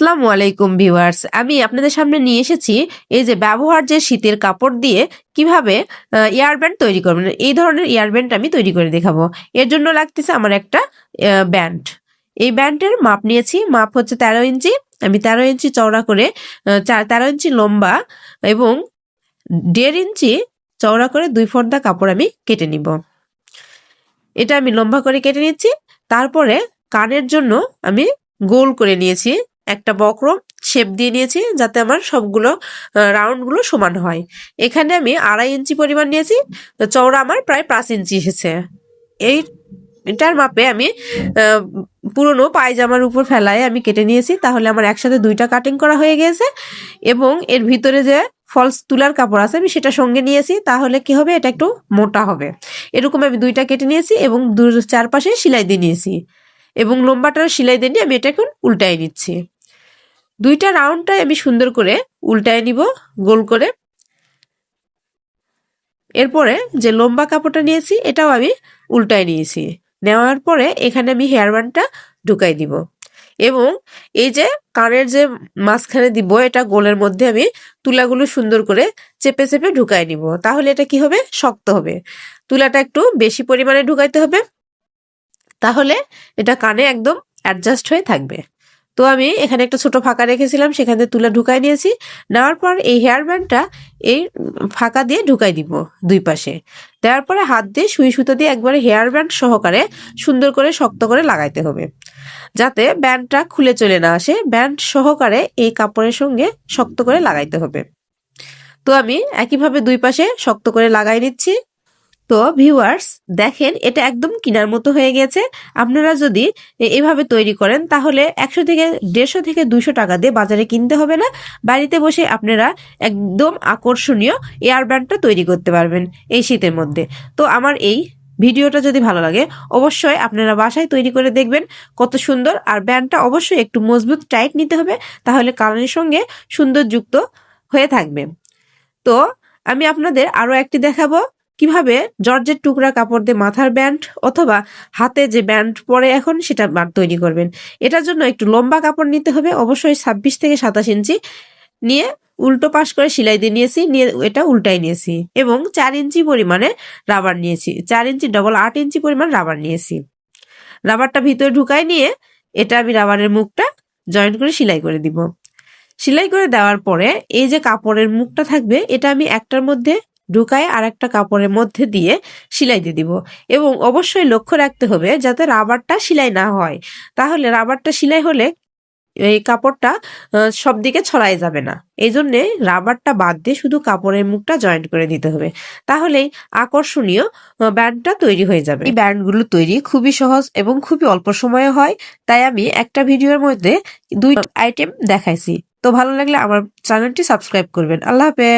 আসসালামু আলাইকুম ভিউয়ার্স, আমি আপনাদের সামনে নিয়ে এসেছি এই যে ব্যবহার যে শীতের কাপড় দিয়ে কীভাবে ইয়ারব্যান্ড তৈরি করবেন। এই ধরনের ইয়ারব্যান্ড আমি তৈরি করে দেখাবো। এর জন্য লাগতেছে আমার একটা ব্যান্ড এই ব্যান্ডের মাপ নিয়েছি। মাপ হচ্ছে তেরো ইঞ্চি। আমি তেরো ইঞ্চি চওড়া করে চার, তেরো ইঞ্চি লম্বা এবং দেড় ইঞ্চি চওড়া করে দুই ফর্দা কাপড় আমি কেটে নিব। এটা আমি লম্বা করে কেটে নিচ্ছি। তারপরে কানের জন্য আমি গোল করে নিয়েছি। একটা বক্রম শেপ দিয়ে নিয়েছি যাতে আমার সবগুলো রাউন্ডগুলো সমান হয়। এখানে আমি আড়াই ইঞ্চি পরিমাণ নিয়েছি, চওড়া আমার প্রায় পাঁচ ইঞ্চি এসেছে। এই, এটার মাপে আমি পুরনো পায়জামার উপর ফেলায় আমি কেটে নিয়েছি, তাহলে আমার একসাথে দুইটা কাটিং করা হয়ে গেছে এবং এর ভিতরে যে ফলস তুলার কাপড় আছে আমি সেটা সঙ্গে নিয়েছি, তাহলে কি হবে? এটা একটু মোটা হবে। এরকম আমি দুইটা কেটে নিয়েছি এবং দু চারপাশে সেলাই দিয়ে নিয়েছি এবং লম্বাটার সেলাই দিয়ে নিয়ে আমি এটা এখন উল্টায় নিচ্ছি। দুইটা রাউন্ডটাই আমি সুন্দর করে উল্টায় নিব, গোল করে। এরপরে যে লম্বা কাপড়টা নিয়েছি, এটাও আমি উল্টায় নিয়েছি। নেওয়ার পরে এখানে আমি হেয়ার ব্যান্ডটা ঢুকাই দিব। এবং এই যে কানের যে মাঝখানে দিব, এটা গোলের মধ্যে আমি তুলাগুলো সুন্দর করে চেপে চেপে ঢুকাই নিব। তাহলে এটা কি হবে? শক্ত হবে। তুলাটা একটু বেশি পরিমাণে ঢুকাইতে হবে। তাহলে এটা কানে একদম অ্যাডজাস্ট হয়ে থাকবে। তো আমি এখানে একটা ছোট ফাঁকা রেখেছিলাম, সেখানে তুলা ঢুকাই নিয়েছি। নেওয়ার পর এই হেয়ার ব্যান্ডটা এই ফাঁকা দিয়ে ঢুকাই দিব দুই পাশে। দেওয়ার পরে হাত দিয়ে সুই সুতো দিয়ে একবারে হেয়ার ব্যান্ড সহকারে সুন্দর করে শক্ত করে লাগাইতে হবে। যাতে ব্যান্ডটা খুলে চলে না আসে, ব্যান্ড সহকারে এই কাপড়ের সঙ্গে শক্ত করে লাগাইতে হবে। তো আমি একইভাবে দুই পাশে শক্ত করে লাগাই নিচ্ছি। তো ভিউয়ার্স দেখেন, এটা একদম কিনার মতো হয়ে গেছে। আপনারা যদি এভাবে তৈরি করেন, তাহলে একশো থেকে দেড়শো থেকে দুশো টাকা দিয়ে বাজারে কিনতে হবে না। বাড়িতে বসে আপনারা একদম আকর্ষণীয় এয়ার ব্যান্ডটা তৈরি করতে পারবেন এই শীতের মধ্যে। তো আমার এই ভিডিওটা যদি ভালো লাগে, অবশ্যই আপনারা বাসায় তৈরি করে দেখবেন কত সুন্দর। আর ব্যান্ডটা অবশ্যই একটু মজবুত, টাইট নিতে হবে, তাহলে কালারের সঙ্গে সুন্দর যুক্ত হয়ে থাকবে। তো আমি আপনাদের আরও একটি দেখাবো। কীভাবে জর্জের টুকরা কাপড় দিয়ে মাথার ব্যান্ড অথবা হাতে যে ব্যান্ড পরে এখন সেটা তৈরি করবেন। এটার জন্য একটু লম্বা কাপড় নিতে হবে। অবশ্যই ছাব্বিশ থেকে সাতাশ ইঞ্চি নিয়ে উল্টো পাশ করে সেলাই দিয়ে নিয়েছি, নিয়ে এটা উল্টাই নিয়েছি এবং চার ইঞ্চি পরিমাণে রাবার নিয়েছি। চার ইঞ্চি ডবল আট ইঞ্চি পরিমাণ রাবার নিয়েছি। রাবারটা ভিতরে ঢুকাই নিয়ে এটা আমি রাবারের মুখটা জয়েন করে সেলাই করে দিব। সেলাই করে দেওয়ার পরে এই যে কাপড়ের মুখটা থাকবে, এটা আমি একটার মধ্যে ঢুকায় আর একটা কাপড়ের মধ্যে দিয়ে সেলাই দিয়ে দিব। এবং অবশ্যই লক্ষ্য রাখতে হবে যাতে রাবারটা সেলাই না হয়। তাহলে রাবারটা সেলাই হলে এই কাপড়টা সব দিকে ছড়াই যাবে না। এই জন্যে রাবারটা বাদ দিয়ে শুধু কাপড়ের মুখটা জয়েন্ট করে দিতে হবে। তাহলেই আকর্ষণীয় ব্যান্ডটা তৈরি হয়ে যাবে। এই ব্যান্ডগুলো তৈরি খুবই সহজ এবং খুবই অল্প সময়ে হয়। তাই আমি একটা ভিডিওর মধ্যে দুই আইটেম দেখাইছি। তো ভালো লাগলে আমার চ্যানেলটি সাবস্ক্রাইব করবেন। আল্লাহ হাফেজ।